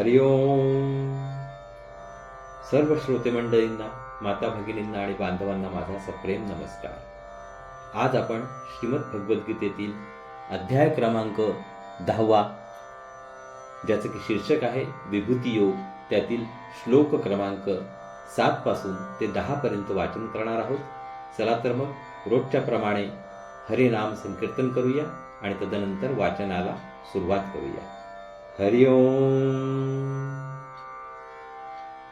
हरिओम सर्व श्रोते मंडळींना माता भगिनींना आणि बांधवांना माझा सप्रेम नमस्कार. आज आपण श्रीमद भगवद्गीतेतील अध्याय क्रमांक दहावा ज्याचं की शीर्षक आहे विभूती योग त्यातील श्लोक क्रमांक सात पासून ते दहा पर्यंत वाचन करणार आहोत. चला तर मग रोजच्या प्रमाणे हरिनाम संकीर्तन करूया आणि तदनंतर वाचनाला सुरुवात करूया. हरि ओम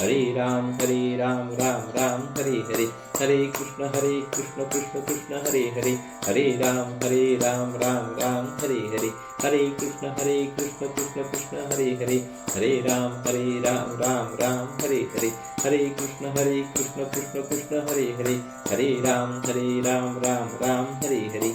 हरे राम हरे राम राम राम हरे हरे हरे कृष्ण हरे कृष्ण कृष्ण कृष्ण हरे हरे हरे राम हरे राम राम राम हरे हरे हरे कृष्ण हरे कृष्ण कृष्ण कृष्ण हरे हरे हरे राम हरे राम राम राम हरे हरे हरे कृष्ण हरे कृष्ण कृष्ण कृष्ण हरे हरे हरे राम हरे राम राम राम हरे हरे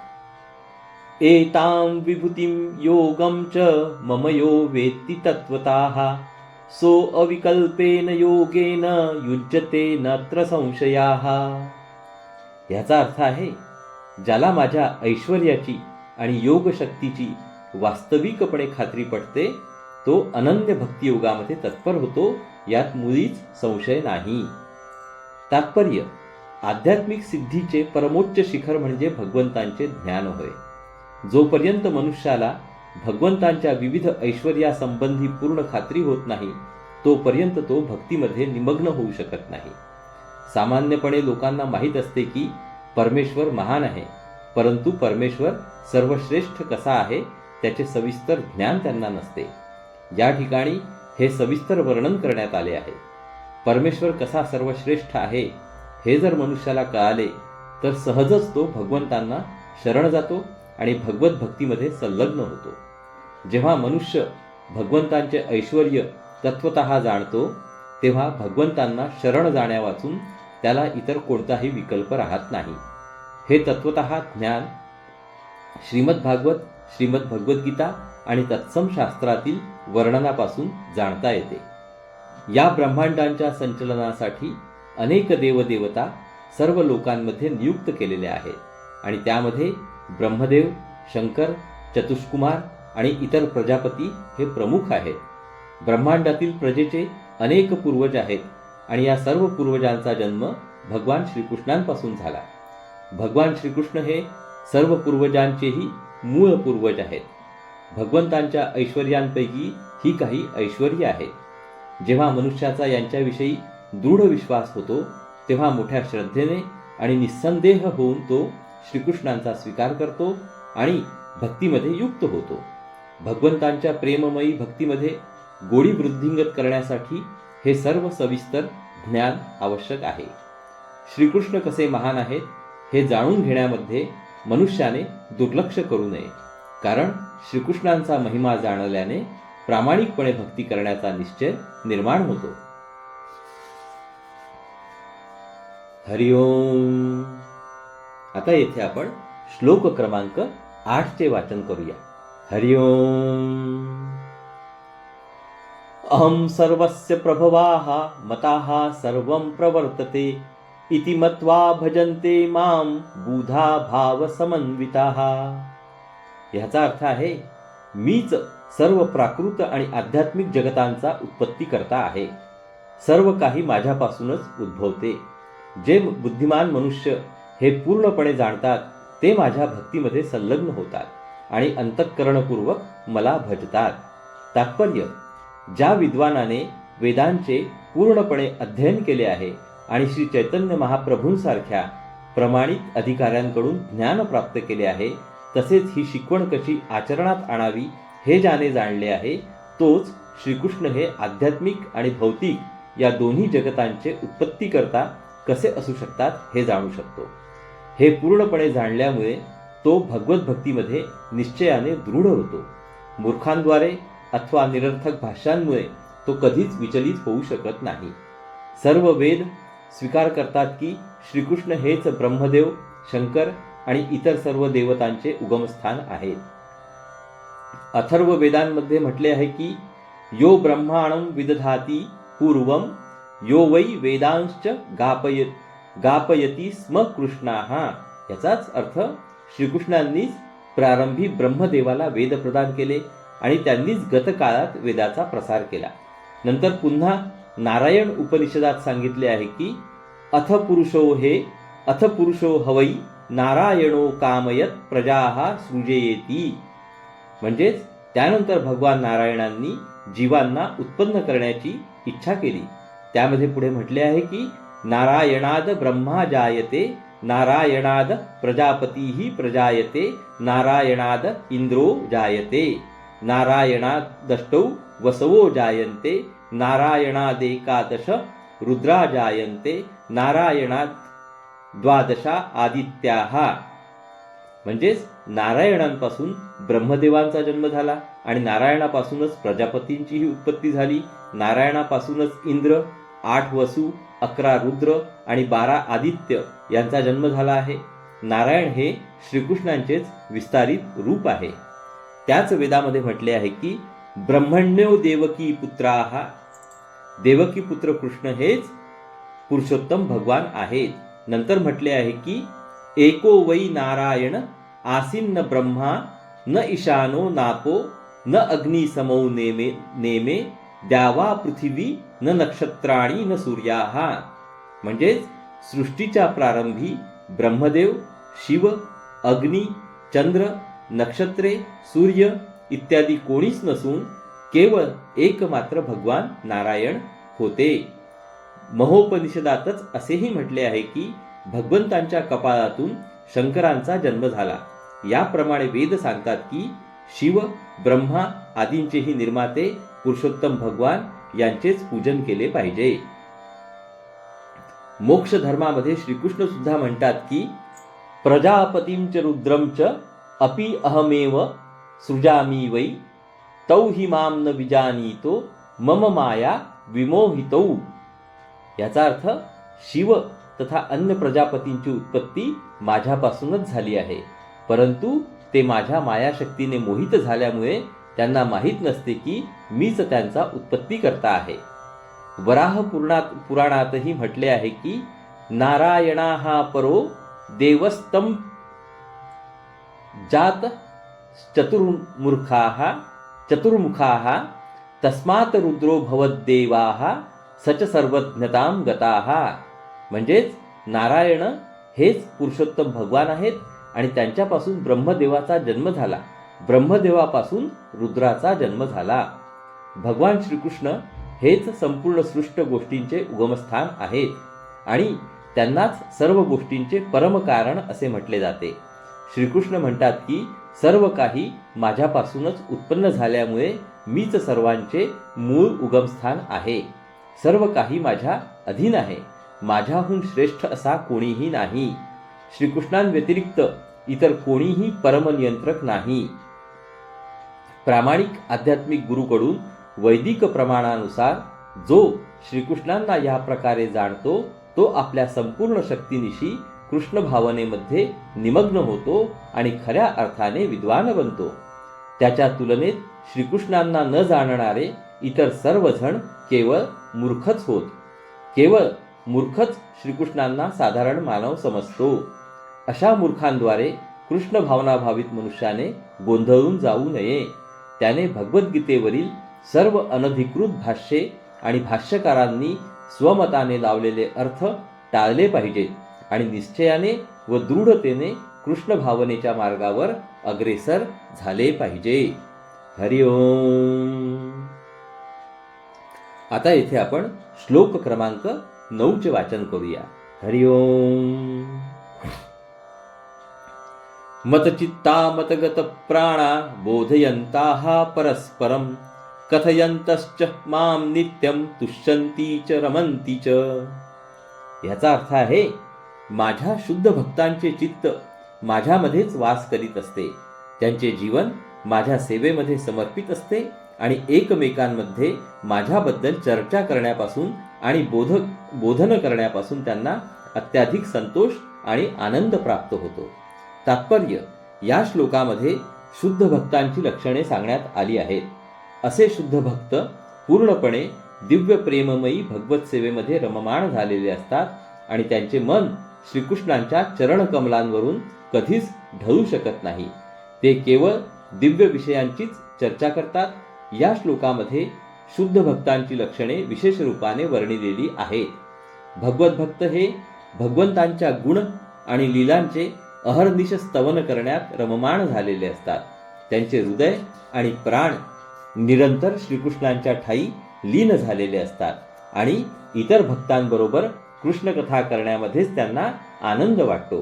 एतां विभूतिं योगं च मम यो वेत्ति तत्त्वताः। सो अविकल्पेन योगेन युज्यते नत्र संशयाः। याचा अर्थ आहे ज्याला माझ्या ऐश्वर्याची आणि योगशक्तीची वास्तविकपणे खात्री पटते तो अनन्य भक्तियोगामध्ये तत्पर होतो यात मुळीच संशय नाही। तात्पर्य आध्यात्मिक सिद्धीचे परमोच्च शिखर म्हणजे भगवंतांचे ज्ञान होय। जोपर्यंत मनुष्याला भगवंतांच्या विविध ऐश्वर्यासंबंधी पूर्ण खात्री होत नाही तोपर्यंत तो भक्तीमध्ये निमग्न होऊ शकत नाही. सामान्यपणे लोकांना माहीत असते की परमेश्वर महान आहे परंतु परमेश्वर सर्वश्रेष्ठ कसा आहे त्याचे सविस्तर ज्ञान त्यांना नसते. या ठिकाणी हे सविस्तर वर्णन करण्यात आले आहे. परमेश्वर कसा सर्वश्रेष्ठ आहे हे जर मनुष्याला कळाले तर सहजच तो भगवंतांना शरण जातो आणि भगवत भक्तीमध्ये संलग्न होतो. जेव्हा मनुष्य भगवंतांचे ऐश्वर तत्वत जाणतो तेव्हा भगवंतांना शरण जाण्यावाचून त्याला इतर कोणताही विकल्प राहत नाही. हे तत्वत ज्ञान श्रीमद भागवत श्रीमद भगवद्गीता आणि तत्सम शास्त्रातील वर्णनापासून जाणता येते. या ब्रह्मांडांच्या संचलनासाठी अनेक देवदेवता सर्व लोकांमध्ये नियुक्त केलेले आहेत आणि त्यामध्ये ब्रह्मदेव शंकर चतुष्कुमार आणि इतर प्रजापती हे प्रमुख आहेत. ब्रह्मांडातील प्रजेचे अनेक पूर्वज आहेत आणि या सर्व पूर्वजांचा जन्म भगवान श्रीकृष्णांपासून झाला. भगवान श्रीकृष्ण हे सर्व पूर्वजांचेही मूळ पूर्वज आहेत. भगवंतांच्या ऐश्वर्यांपैकी ही काही ऐश्वर्य आहेत जेव्हा मनुष्याचा यांच्याविषयी दृढ विश्वास होतो तेव्हा मोठ्या श्रद्धेने आणि निस्संदेह होऊन तो श्रीकृष्णांचा स्वीकार करतो आणि भक्तीमध्ये युक्त होतो. भगवंतांच्या प्रेममयी भक्तीमध्ये गोडी वृद्धिंगत करण्यासाठी हे सर्व सविस्तर ज्ञान आवश्यक आहे. श्रीकृष्ण कसे महान आहेत हे जाणून घेण्यामध्ये मनुष्याने दुर्लक्ष करू नये. कारण श्रीकृष्णांचा महिमा जाणल्याने प्रामाणिकपणे भक्ती करण्याचा निश्चय निर्माण होतो. हरिओम आता येथे आपण श्लोक क्रमांक आठचे वाचन करूया. हरिओम. अहं सर्वस्य प्रभवाः मताः सर्वं प्रवर्तते इति मत्वा भजन्ते मां बुधा भाव समन्विताः. ह्याचा अर्थ आहे मीच सर्व प्राकृत आणि आध्यात्मिक जगतांचा उत्पत्ती करता आहे. सर्व काही माझ्यापासूनच उद्भवते. जे बुद्धिमान मनुष्य हे पूर्णपणे जाणतात ते माझ्या भक्तीमध्ये संलग्न होतात आणि अंतःकरणपूर्वक मला भजतात. तात्पर्य ज्या विद्वानाने वेदांचे पूर्णपणे अध्ययन केले आहे आणि श्री चैतन्य महाप्रभूंसारख्या प्रमाणित अधिकाऱ्यांकडून ज्ञान प्राप्त केले आहे तसेच ही शिकवण कशी आचरणात आणावी हे ज्याने जाणले आहे तोच श्रीकृष्ण हे आध्यात्मिक आणि भौतिक या दोन्ही जगतांचे उत्पत्तीकरता कसे असू शकतात हे जाणू शकतो. हे पूर्णपणे जाणल्यामुळे तो भगवत भक्तीमध्ये निश्चयाने दृढ होतो. मूर्खांद्वारे अथवा निरर्थक भाष्यांमुळे तो कधीच विचलित होऊ शकत नाही. सर्व वेद स्वीकार करतात की श्रीकृष्ण हेच ब्रह्मदेव शंकर आणि इतर सर्व देवतांचे उगमस्थान आहेत. अथर्व वेदांमध्ये म्हटले आहे की यो ब्रह्माणं विदधाती पूर्वम यो वै वेदांश्च गापयत. गापयती स्म कृष्णाः. याचाच अर्थ श्रीकृष्णांनीच प्रारंभी ब्रह्मदेवाला वेद प्रदान केले आणि त्यांनीच गतकाळात वेदाचा प्रसार केला. नंतर पुन्हा नारायण उपनिषदात सांगितले आहे की अथ पुरुषो हे अथ पुरुषो हवई नारायणो कामयत प्रजा हा सृजयेती. म्हणजेच त्यानंतर भगवान नारायणांनी जीवांना उत्पन्न करण्याची इच्छा केली. त्यामध्ये पुढे म्हटले आहे की नारायणाद ब्रह्मा जायते नारायणाद प्रजापतीही प्रजायते नारायणाद इंद्रो जायते नारायणादष्टौ वसवो जायन्ते नारायणादेकादश रुद्रा जायन्ते नारायणात द्वादशा आदित्याः. म्हणजेच नारायणांपासून ब्रह्मदेवांचा जन्म झाला आणि नारायणापासूनच प्रजापतींचीही उत्पत्ती झाली. नारायणापासूनच इंद्र आठ वसू अकरा रुद्र आणि बारा आदित्य यांचा जन्म झाला आहे. नारायण हे श्रीकृष्णांचेच विस्तारित रूप आहे. त्याच वेदामध्ये म्हटले आहे की ब्रह्मण्यो देवकी पुत्राहा देवकी पुत्र कृष्ण हेच पुरुषोत्तम भगवान आहेत. नंतर म्हटले आहे की एको वै नारायण आसीन न ब्रह्मा न ईशानो नापो न अग्निसमौ नेमे नेमे द्यावा पृथ्वी न नक्षत्राणी न सूर्या. म्हणजेच सृष्टीच्या प्रारंभी ब्रह्मदेव शिव अग्नी चंद्र नक्षत्रे सूर्य इत्यादी कोणीच नसून केवळ एकमात्र भगवान नारायण होते. महोपनिषदातच असेही म्हटले आहे की भगवंतांच्या कपाळातून शंकरांचा जन्म झाला. याप्रमाणे वेद सांगतात की शिव ब्रह्मा आदींचेही निर्माते पुरुषोत्तम भगवान यांचेच पूजन केले पाहिजे. मोक्ष धर्मामध्ये श्रीकृष्ण सुद्धा म्हणतात की प्रजापतींच च अपि अहमेव सृजामी वै तौ हि माम न विजानीतो मम माया विमोहितौ. याचा अर्थ शिव तथा अन्य प्रजापतींची उत्पत्ती माझ्यापासूनच झाली आहे. परंतु ते माझ्या मायाशक्तीने मोहित झाल्यामुळे त्यांना माहीत नसते की मीच त्यांचा उत्पत्ती करता आहे. वराह पुराणात पुराणातही म्हटले आहे की नारायणा हा परो देवस्तम जात चतुर्मूर्खाः चतुर्मुखाः तस्मात् रुद्रो भवद्देवाः सच सर्वज्ञतां गताः. म्हणजेच नारायण हेच पुरुषोत्तम भगवान आहेत आणि त्यांच्यापासून ब्रह्मदेवाचा जन्म झाला. ब्रह्मदेवापासून रुद्राचा जन्म झाला. भगवान श्रीकृष्ण हेच संपूर्ण सृष्ट गोष्टींचे उगमस्थान आहेत आणि त्यांनाच सर्व गोष्टींचे परमकारण असे म्हटले जाते. श्रीकृष्ण म्हणतात की सर्व काही माझ्यापासूनच उत्पन्न झाल्यामुळे मीच सर्वांचे मूळ उगमस्थान आहे. सर्व काही माझ्या अधीन आहे. माझ्याहून श्रेष्ठ असा कोणीही नाही. श्रीकृष्णांव्यतिरिक्त इतर कोणीही परमनियंत्रक नाही. प्रामाणिक आध्यात्मिक गुरुकडून वैदिक प्रमाणानुसार जो श्रीकृष्णांना या प्रकारे जाणतो तो आपल्या संपूर्ण शक्तीनिशी कृष्ण भावनेमध्ये निमग्न होतो आणि खऱ्या अर्थाने विद्वान बनतो. त्याच्या तुलनेत श्रीकृष्णांना न जाणणारे इतर सर्वजण केवळ मूर्खच होत. केवळ मूर्खच श्रीकृष्णांना साधारण मानव समजतो. अशा मूर्खांद्वारे कृष्ण भावनाभावित मनुष्याने गोंधळून जाऊ नये. त्याने भगवद्गीतेवरील सर्व अनधिकृत भाष्ये आणि भाष्यकारांनी स्वमताने लावलेले अर्थ टाळले पाहिजेत आणि निश्चयाने व दृढतेने कृष्ण भावनेच्या मार्गावर अग्रेसर झाले पाहिजे. हरिओम आता येथे आपण श्लोक क्रमांक नऊचे वाचन करूया. हरिओम मतचित्ता मतगत प्राणा बोधयंता परस्परम। कथयंतश्च माम नित्यम तुष्यंती च रमंती च। याचा अर्थ आहे माझ्या शुद्ध भक्तांचे चित्त माझ्यामध्येच वास करीत असते। त्यांचे जीवन माझ्या सेवेमध्ये समर्पित असते आणि एकमेकांमध्ये माझ्याबद्दल चर्चा करण्यापासून आणि बोध बोधन करण्यापासून त्यांना अत्याधिक संतोष आणि आनंद प्राप्त होतो। तात्पर्य या श्लोकामध्ये शुद्ध भक्तांची लक्षणे सांगण्यात आली आहेत. असे शुद्ध भक्त पूर्णपणे दिव्य प्रेममयी भगवत सेवेमध्ये रममाण झालेले असतात आणि त्यांचे मन श्रीकृष्णांच्या चरणकमलांवरून कधीच ढळू शकत नाही. ते केवळ दिव्य विषयांचीच चर्चा करतात. या श्लोकामध्ये शुद्ध भक्तांची लक्षणे विशेष रूपाने वर्णिलेली आहेत. भगवत भक्त हे भगवंतांच्या गुण आणि लीलांचे अहर्निश स्तवन करण्यात रममाण झालेले असतात. त्यांचे हृदय आणि प्राण निरंतर श्रीकृष्णांच्या ठाई लीन झालेले असतात आणि इतर भक्तांबरोबर कृष्णकथा करण्यामध्येच त्यांना आनंद वाटतो.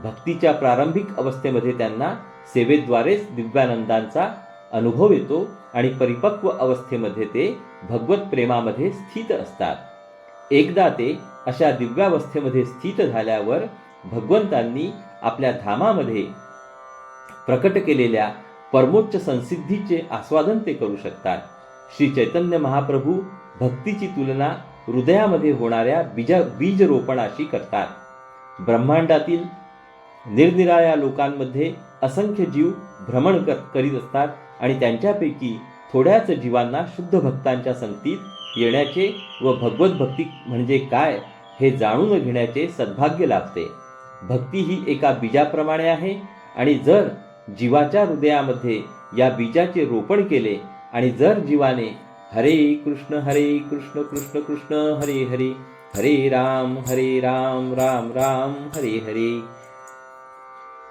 भक्तीच्या प्रारंभिक अवस्थेमध्ये त्यांना सेवेद्वारेच दिव्यानंदांचा अनुभव येतो आणि परिपक्व अवस्थेमध्ये ते भगवत प्रेमामध्ये स्थित असतात. एकदा ते अशा दिव्यावस्थेमध्ये स्थित झाल्यावर भगवंतांनी आपल्या धामामध्ये प्रकट केलेल्या परमोच्च संसिद्धीचे आस्वादन ते करू शकतात. श्री चैतन्य महाप्रभू भक्तीची तुलना हृदयामध्ये होणाऱ्या बीजा बीज रोपणाशी करतात. ब्रह्मांडातील निरनिराळ्या लोकांमध्ये असंख्य जीव भ्रमण कर करीत असतात आणि त्यांच्यापैकी थोड्याच जीवांना शुद्ध भक्तांच्या संगतीत येण्याचे व भगवत भक्ती म्हणजे काय हे जाणून घेण्याचे सद्भाग्य लाभते. भक्ती ही एका बीजाप्रमाणे आहे. आणि जर जीवाच्या हृदयामध्ये या बीजाचे रोपण केले आणि जर जीवाने हरे कृष्ण हरे कृष्ण कृष्ण कृष्ण हरे हरे हरे राम हरे राम राम राम हरे हरे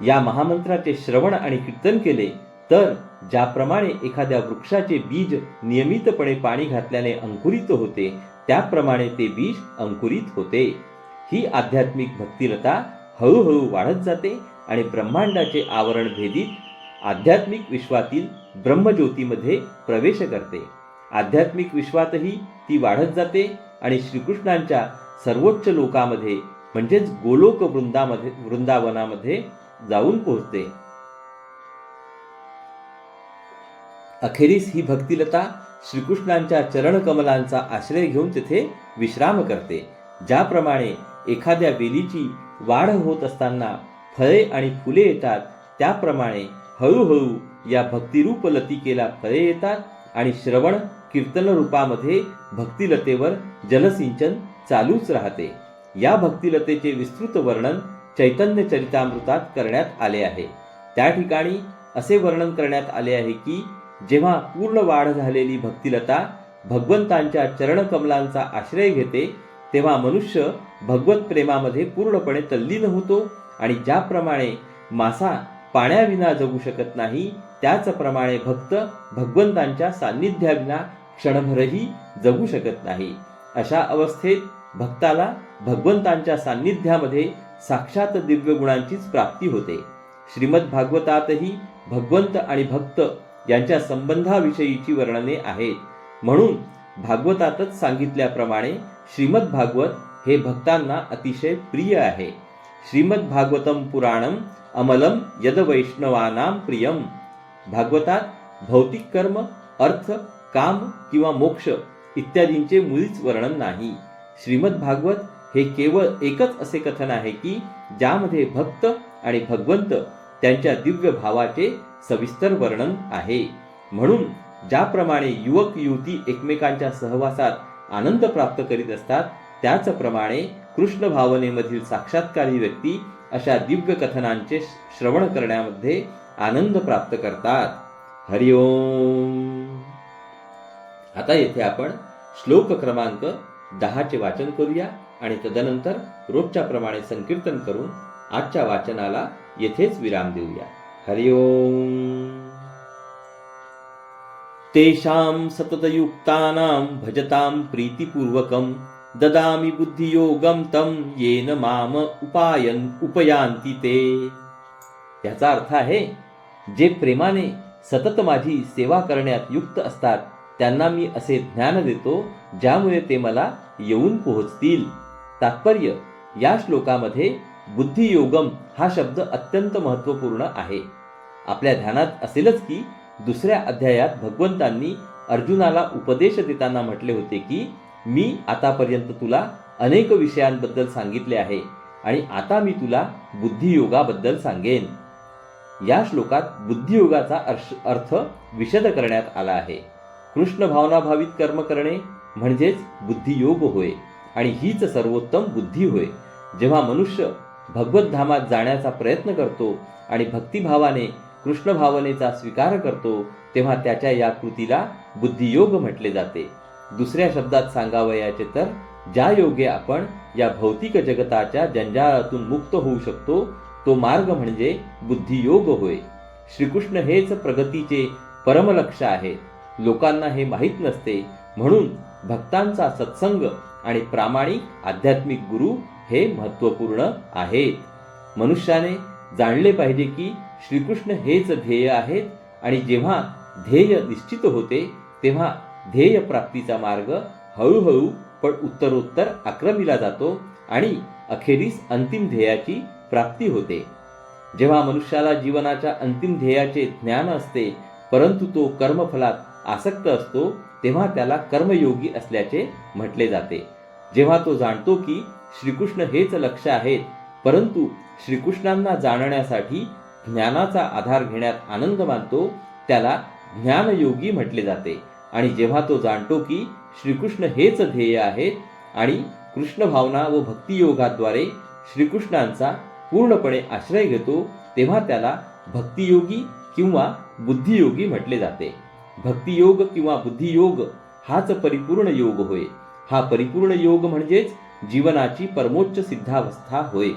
या महामंत्राचे श्रवण आणि कीर्तन केले तर ज्याप्रमाणे एखाद्या वृक्षाचे बीज नियमितपणे पाणी घातल्याने अंकुरित होते त्याप्रमाणे ते बीज अंकुरित होते. ही आध्यात्मिक भक्तिलता हळूहळू वाढत जाते आणि ब्रह्मांडाचे आवरण भेदीत आध्यात्मिक विश्वातील ब्रह्मज्योतीमध्ये प्रवेश करते. आध्यात्मिक विश्वातही ती वाढत जाते आणि श्रीकृष्णांच्या सर्वोच्च लोकामध्ये म्हणजेच गोलोक वृंदामध्ये वृंदावनामध्ये जाऊन पोहोचते. अखेरीस ही भक्तिलता श्रीकृष्णांच्या चरणकमलांचा आश्रय घेऊन तिथे विश्राम करते. ज्याप्रमाणे एखाद्या वेलीची वाढ होत असताना फळे आणि फुले येतात. त्याप्रमाणे हळूहळू या भक्तिरूप लतिकेला फळे येतात आणि श्रवण कीर्तन रूपामध्ये भक्तिलतेवर जलसिंचन चालूच राहते. या भक्तिलतेचे विस्तृत वर्णन चैतन्य चरितामृतात करण्यात आले आहे. त्या ठिकाणी असे वर्णन करण्यात आले आहे की जेव्हा पूर्ण वाढ झालेली भक्तिलता भगवंतांच्या चरणकमलांचा आश्रय घेते तेव्हा मनुष्य भगवत प्रेमामध्ये पूर्णपणे तल्लीन होतो आणि ज्याप्रमाणे मासा पाण्याविना जगू शकत नाही त्याचप्रमाणे भक्त भगवंतांच्या सान्निध्याविना क्षणभरही जगू शकत नाही. अशा अवस्थेत भक्ताला भगवंतांच्या सान्निध्यामध्ये साक्षात दिव्य गुणांचीच प्राप्ती होते. श्रीमद भागवतातही भगवंत आणि भक्त यांच्या संबंधाविषयीची वर्णने आहेत. म्हणून भागवतातच सांगितल्याप्रमाणे श्रीमद भागवत हे भक्तांना अतिशय प्रिय आहे. श्रीमद भागवतम पुराणम अमलम यद वैष्णवानाम प्रियम. भागवतात भौतिक कर्म अर्थ काम किंवा मोक्ष इत्यादींचे मुळीच वर्णन नाही. श्रीमद भागवत हे केवळ एकच असे कथन आहे की ज्यामध्ये भक्त आणि भगवंत त्यांच्या दिव्य भावाचे सविस्तर वर्णन आहे. म्हणून ज्याप्रमाणे युवक युवती एकमेकांच्या सहवासात आनंद प्राप्त करीत असतात. त्याचप्रमाणे कृष्ण भावनेमधील साक्षात्कारी व्यक्ती अशा दिव्य कथनांचे श्रवण करण्यामध्ये आनंद प्राप्त करतात. हरिओम आता येथे आपण श्लोक क्रमांक दहाचे वाचन करूया आणि तदनंतर रोजच्या प्रमाणे संकीर्तन करून आजच्या वाचनाला येथेच विराम देऊया. हरिओम तेषां सततयुक्तानां भजतां प्रीतिपूर्वकं ददामि बुद्धियोगं तं येन माम उपायन उपयान्ति ते। याचा अर्थ आहे जे प्रेमाने सतत माझी सेवा करण्यात युक्त असतात त्यांना मी असे ज्ञान देतो ज्यामुळे ते मला येऊन पोहोचतील. तात्पर्य या श्लोकामध्ये बुद्धियोगम हा शब्द अत्यंत महत्त्वपूर्ण आहे. आपल्या ध्यानात असेलच की दुसऱ्या अध्यायात भगवंतांनी अर्जुनाला उपदेश देताना म्हटले होते की मी आतापर्यंत तुला अनेक विषयांबद्दल सांगितले आहे आणि आता मी तुला बुद्धियोगाबद्दल सांगेन. या श्लोकात बुद्धियोगाचा अर्श- अर्थ विशद करण्यात आला आहे. कृष्ण भावनाभावित कर्म करणे म्हणजेच बुद्धियोग होय आणि हीच सर्वोत्तम बुद्धी होय. जेव्हा मनुष्य भगवत धामात जाण्याचा प्रयत्न करतो आणि भक्तिभावाने कृष्ण भावनेचा स्वीकार करतो तेव्हा त्याच्या या कृतीला बुद्धियोग म्हटले जाते. दुसऱ्या शब्दात सांगावयाचे तर ज्या योगे आपण या भौतिक जगताच्या जंजाळातून मुक्त होऊ शकतो तो मार्ग म्हणजे बुद्धियोग होय. श्रीकृष्ण हेच प्रगतीचे परमलक्ष आहे. लोकांना हे माहीत नसते म्हणून भक्तांचा सत्संग आणि प्रामाणिक आध्यात्मिक गुरु हे महत्त्वपूर्ण आहेत. मनुष्याने जाणले पाहिजे की श्रीकृष्ण हेच ध्येय आहेत आणि जेव्हा ध्येय निश्चित होते तेव्हा ध्येय प्राप्तीचा मार्ग हळूहळू पण उत्तरोत्तर आक्रमिला जातो आणि अखेरीस अंतिम ध्येयाची प्राप्ती होते. जेव्हा मनुष्याला जीवनाच्या अंतिम ध्येयाचे ज्ञान असते परंतु तो कर्मफलात आसक्त असतो तेव्हा त्याला कर्मयोगी असल्याचे म्हटले जाते. जेव्हा तो जाणतो की श्रीकृष्ण हेच लक्ष आहेत परंतु श्रीकृष्णांना जाणण्यासाठी ज्ञानाचा आधार घेण्यात आनंद मानतो त्याला ज्ञानयोगी म्हटले जाते. आणि जेव्हा तो जाणतो की श्रीकृष्ण हेच ध्येय आहेत आणि कृष्ण भावना व भक्तियोगाद्वारे श्रीकृष्णांचा पूर्णपणे आश्रय घेतो तेव्हा त्याला भक्तियोगी किंवा बुद्धियोगी म्हटले जाते. भक्तियोग किंवा बुद्धियोग हाच परिपूर्ण योग होय. हा परिपूर्ण योग म्हणजेच जीवनाची परमोच्च सिद्धावस्था होय.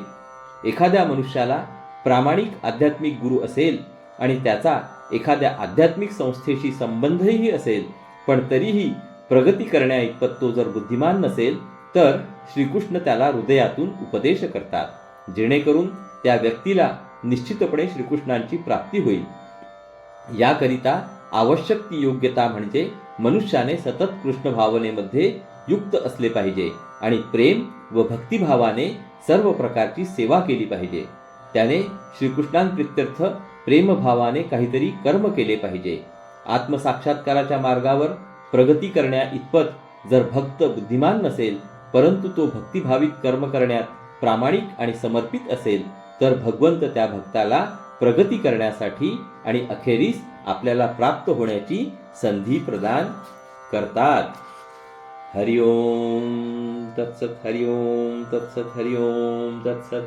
एखाद्या मनुष्याला प्रामाणिक आध्यात्मिक गुरु असेल आणि त्याचा एखाद्या आध्यात्मिक संस्थेशी संबंधही असेल पण तरीही प्रगती करण्याइतपत तो जर बुद्धिमान नसेल तर श्रीकृष्ण त्याला हृदयातून उपदेश करतात जेणेकरून त्या व्यक्तीला निश्चितपणे श्रीकृष्णांची प्राप्ती होईल. याकरिता आवश्यक ती योग्यता म्हणजे मनुष्याने सतत कृष्ण भावनेमध्ये युक्त असले पाहिजे आणि प्रेम व भक्तिभावाने सर्व प्रकारची सेवा केली पाहिजे. त्याने श्रीकृष्णांप्रित्यर्थ प्रेमभावाने काहीतरी कर्म केले पाहिजे. आत्मसाक्षात्काराच्या मार्गावर प्रगती करण्या इतपत जर भक्त बुद्धिमान नसेल परंतु तो भक्तिभावित कर्म करण्यात प्रामाणिक आणि समर्पित असेल तर भगवंत त्या भक्ताला प्रगती करण्यासाठी आणि अखेरीस आपल्याला प्राप्त होण्याची संधी प्रदान करतात. हरिओम तत्सत हरिओम तत्सत हरिओम तत्सत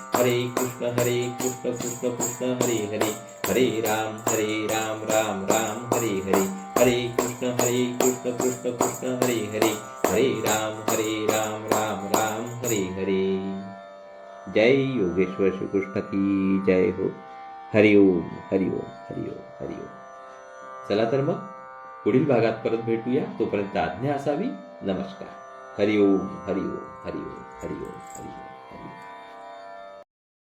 हरे कृष्ण हरे कृष्ण कृष्ण कृष्ण, हरे हरे। हरे राम हरे राम राम राम, हरे हरे। हरे कृष्ण हरे कृष्ण कृष्ण कृष्ण, हरे हरे। हरे राम हरे राम राम राम, हरे हरे। जय योगेश्वर श्री कृष्ण की जय हो। हरिओम हरिओम हरिओम हरिओम चला तर मग पुढील भागात परत भेटूया. तोपर्यंत आज्ञा असावी. नमस्कार. हरिओम हरिओम हरिओम हरिओम हरिओम